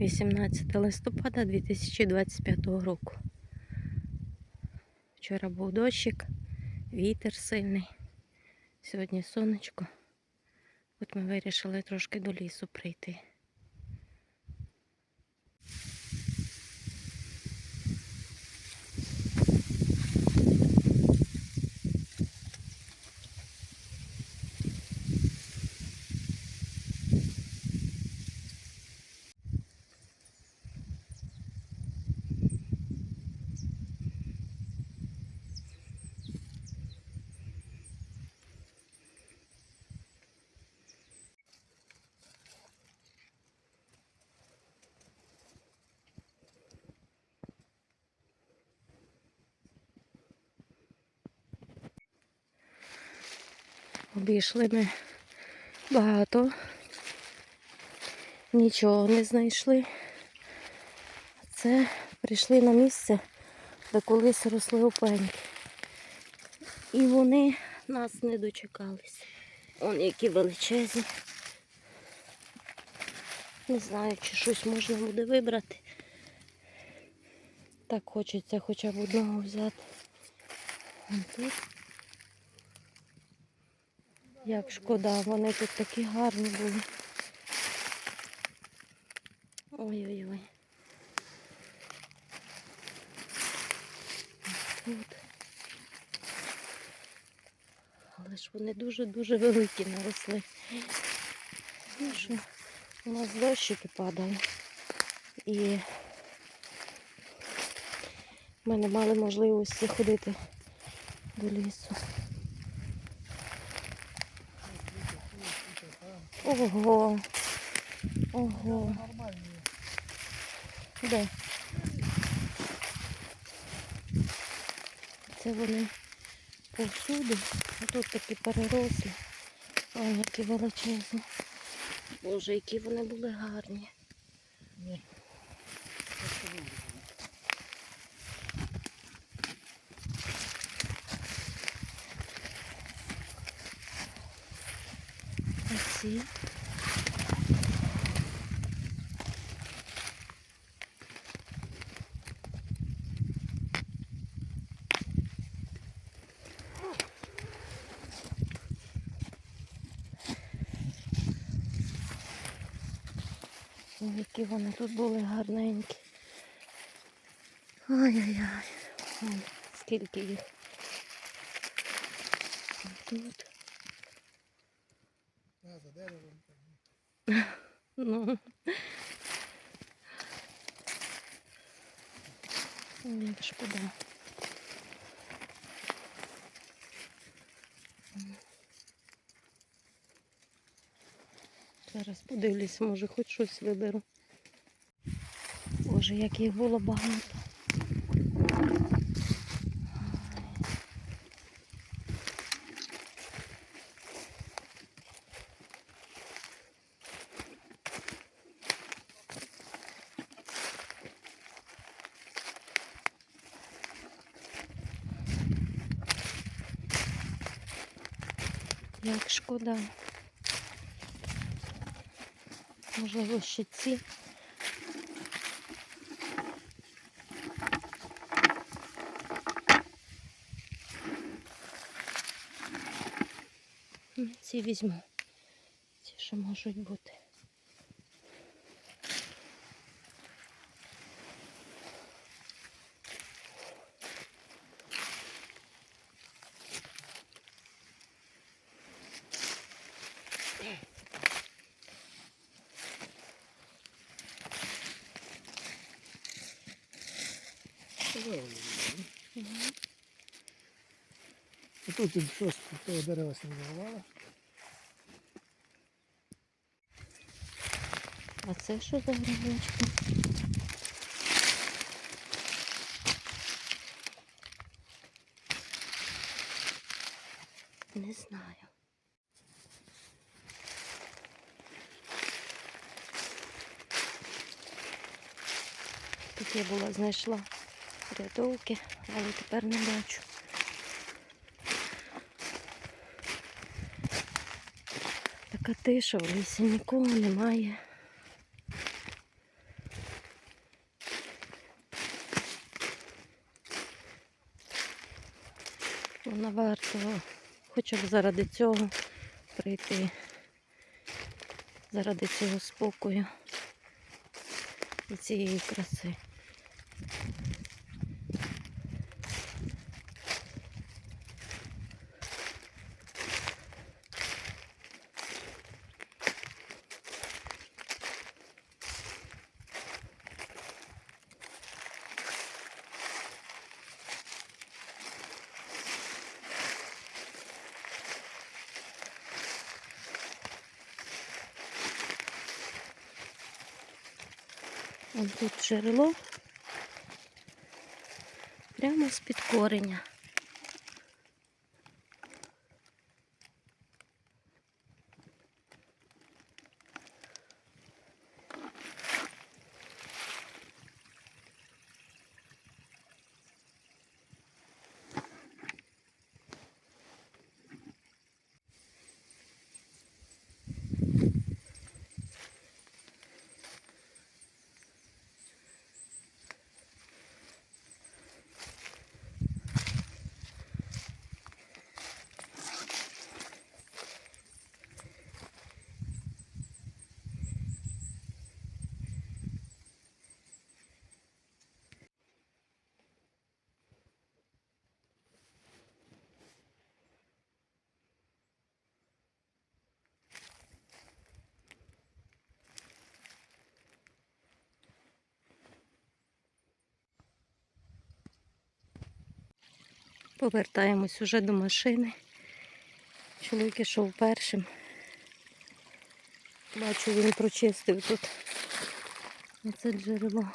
18 листопада 2025 року. Вчора був дощик, вітер сильний. Сьогодні сонечко. От ми вирішили трошки до лісу прийти. Обійшли ми багато. Нічого не знайшли. Це прийшли на місце, де колись росли опеньки. І вони нас не дочекались. Он які величезні. Не знаю, чи щось можна буде вибрати. Так хочеться хоча б одного взяти. Вон тут. Як шкода, вони тут такі гарні були. Ой-ой-ой. Тут. Але ж вони дуже-дуже великі наросли. Ну що, у нас дощики падали. І ми не мали можливості ходити до лісу. Ого. Ого. Де? Це вони повсюди. Тут такі переросли. Ой, які величезні. Боже, які вони були гарні. А ці? Які вони тут були гарненькі. Ай-яй-яй. Ой, Скільки їх. Тут. За деревом. Ну. Шкода. Зараз подивлюсь, може хоч щось виберу. Боже, як їх було багато. Як шкода. Можливо, ще ці. Ці візьму. Ці ще можуть бути. І тут тут щось того дерева снігувало. А це що за грибочки? Не знаю. Тут я була знайшла рядовки, але тепер не бачу. така тиша, в лісі нікого немає. Вона варто хоча б заради цього прийти, заради цього спокою і цієї краси. Вон тут джерело. Прямо з-під кореня. Повертаємось уже до машини. Чоловік ішов першим. Бачу, він прочистив тут оце джерело.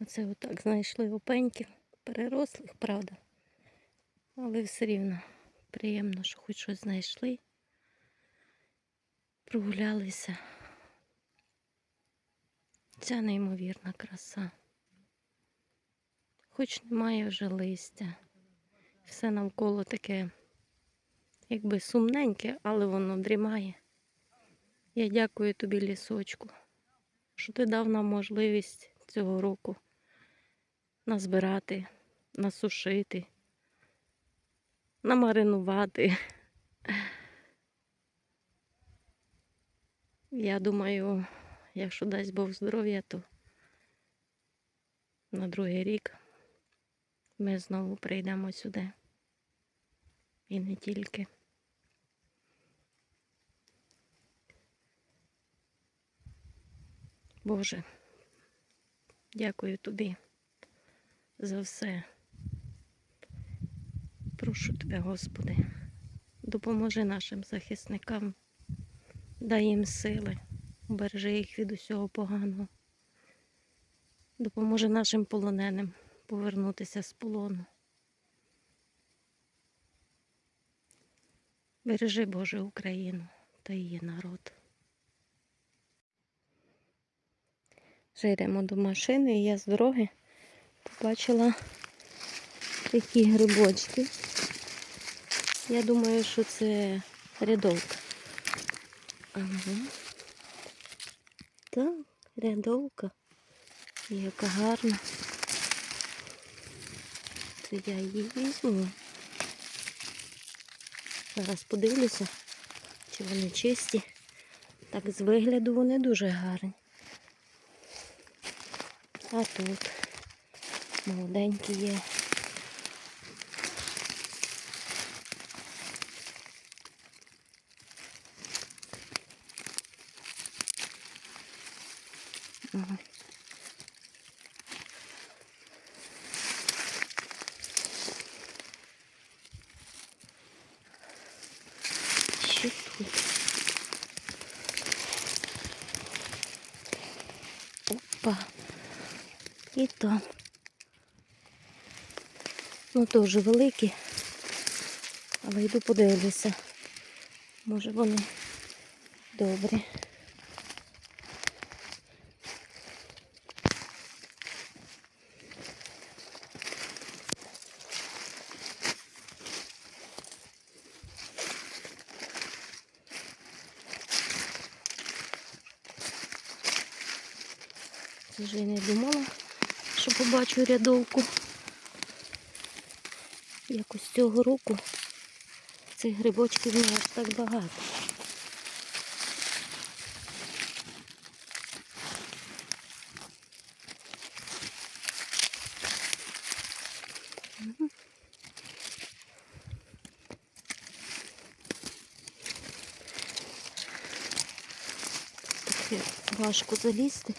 Оце отак знайшли опеньків, перерослих, правда. Але все рівно приємно, що хоч щось знайшли. Прогулялися. Ця неймовірна краса. Хоч немає вже листя. Все навколо таке, якби сумненьке, але воно дрімає. Я дякую тобі, лісочку, що ти дав нам можливість цього року назбирати, насушити, намаринувати. Я думаю, якщо дасть Бог здоров'я, то на другий рік ми знову прийдемо сюди. І не тільки. Боже, дякую тобі за все. Прошу тебе, Господи, допоможи нашим захисникам, дай їм сили, бережи їх від усього поганого. Допоможи нашим полоненим повернутися з полону. Бережи, Боже, Україну та її народ. Вже йдемо до машини, і я з дороги побачила такі грибочки. Я думаю, що це рядовка. Ага. Так, рядовка. Яка гарна. Це я її візьму. Зараз подивлюся, чи вони чисті. Так, з вигляду вони дуже гарні. А тут молоденькі є. Ага. Що тут? Опа. Там. Ну, теж великі. Але йду подивлюся. Може вони ж я не думала, що побачу рядовку. Якось цього року цих грибочків не аж так багато. Важко залізти.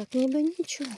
Так ніби нічого.